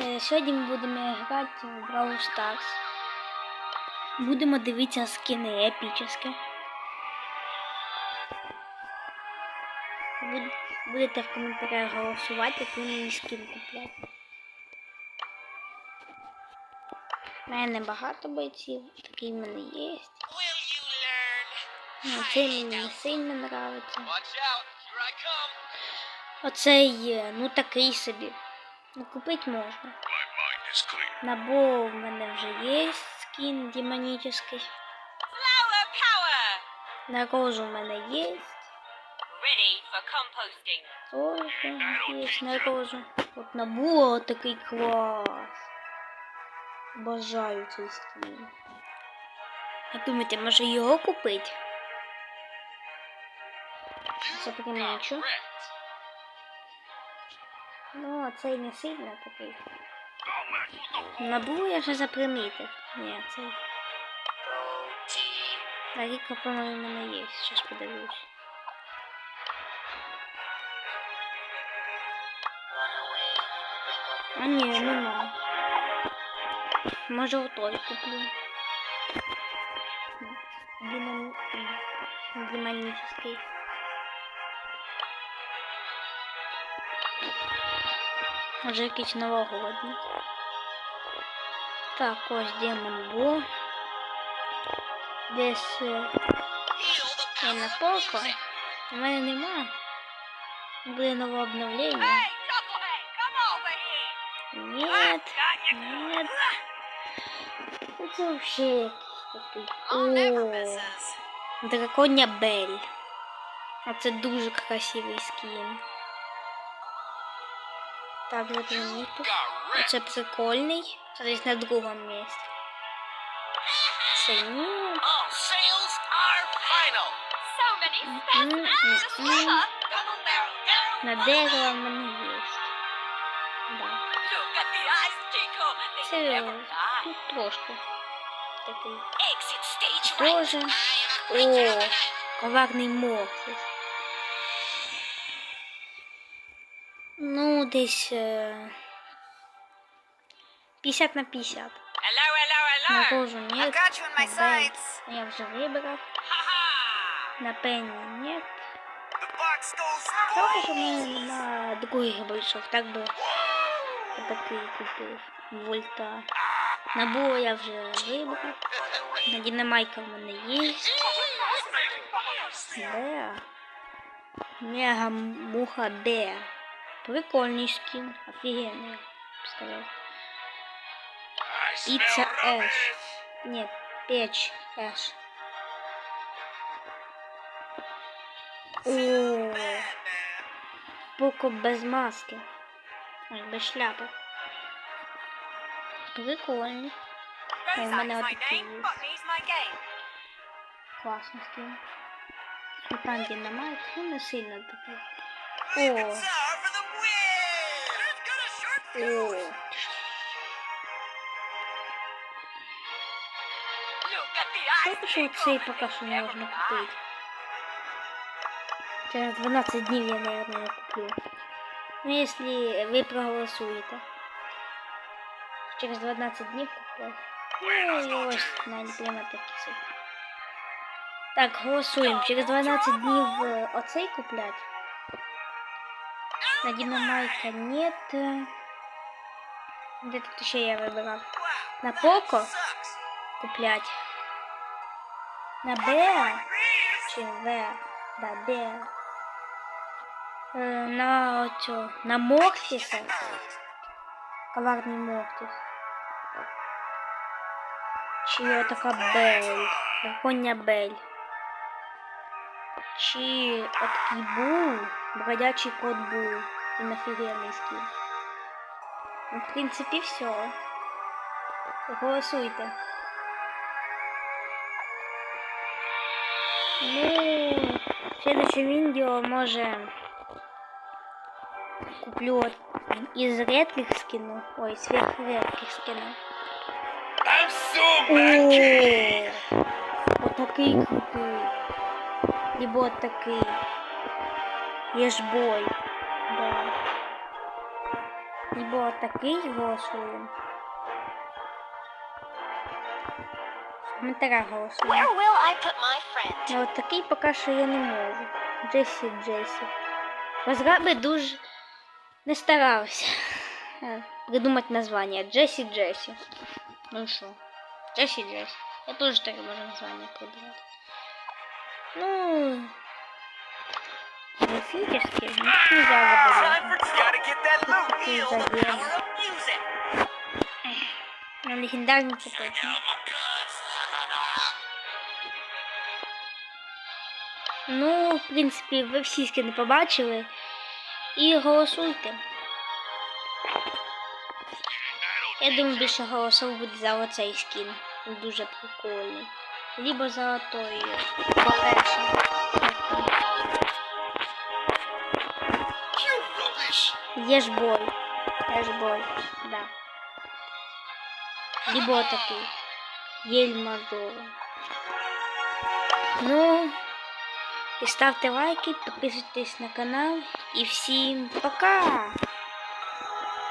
Е, Сьогодні ми будемо грати в Brawl Stars. Будемо дивитися скини епічні. Будете в коментарях голосувати, який мені скін купляти. У мене багато бойців, такий в мене є. Ну, цей мені не сильно come. Оцей, е, ну такий собі. Ну купити можна. My mind is clear. На Бо в мене вже є. Flower power! На Розу в мене є. Тоже є на Розу. От на Бо такий клас. Бажаю цей скін. Як думаєте, може його купити? Це Ну, а цей не сильно такий. I'll match. На Бу я вже запримітив. Ні, цей. На Ріка, по-моєму, мене є. Щас подивлюсь. А ні, нема. Може отой куплю. Демон... Демонический. Може якийсь новогодній. Так, ось демон Бо. Десь е, Feel the я на power of полку. music. У мене нема. Буде нове обновлення. Hey, Chucklehead, come over here! Нет, Got you. нет. Це вообще якийсь такий. I'll never О, misses. драконя Бель. Оце дуже красивий скін. Так, запримітив. Got Це wrecked. прикольний. Це десь на другому місці. Це ні. All sales are final. So many spells Mm, and mm, just mm. clever. Double barrel, arrow. На дерево в мене є. Да. Look at the eyes, Chico. They Це never die. ну, трошки такий. Exit stage right. Тоже. I am a О, коварний Морфіс. Ну, десь е, 50 на 50. Hello, hello, На hello. кожу нет. got you in my на. Я вже вибрав. На Пенні нет. Трохи ж у мене на другий вийшов, так би такий купив. Вольта. На Бо я вже вибрав. На Дінамайка в мене є. Беа. Мега муха Беа. Прикольний скін. Офігенний, я б сказав. I І це Еш. rubbish. Ні, печ Еш. О, Поко без маски. Ой, без шляпи. Прикольний. О, у мене є. Botany's my game. Класний скін. Султан Дінамайк, ну не сильно такий. О. Поки що Chico. цей поки що They не never можна die. купити. Через 12 днів я, наверное, куплю. Ну, если ви проголосуєте. Через 12 днів куплю. Ну, і ось навіть прямо такі собі. Так, голосуємо. Через 12 днів е, оцей куплять. На Динамайка нет. Де тут ще я вибирав? На Поко куплять. На Беа. Чи В? Да, Беа. Е, на оцю, на Морфіса. Коварний Морфіс. Чи отака Бель. Драконя. Чи отакий Бул. Бродячий кот Бул. Він офігенний скін. Ну, в принципі, все. Голосуйте. Ну, в следующем видео, може, куплю от из редких скинов, ой, сверхредких скинов. I'm so вот такий крутий. Либо вот такий. Єшбой. Да. Либо такий голосуємо. В коментарях friend? Ну, от такий поки що я не можу. Джесі Джесі. Розраби дуже не старався е, придумати названня. Джесі Джесі. Ну що? Джесі Джесі. Я теж так можу названня придумати. Ну. Графически, ну, нельзя Time the загін. power of music. Ну. Ну, в принципі, ви всі скини побачили. І голосуйте. Я думаю, більше голосів буде за оцей скін. Він дуже прикольний. Либо за. You. Є ж бой. Є да. Либо такий. Єль мажора. Ну, і ставте лайки, підписуйтесь на канал. І всім пока!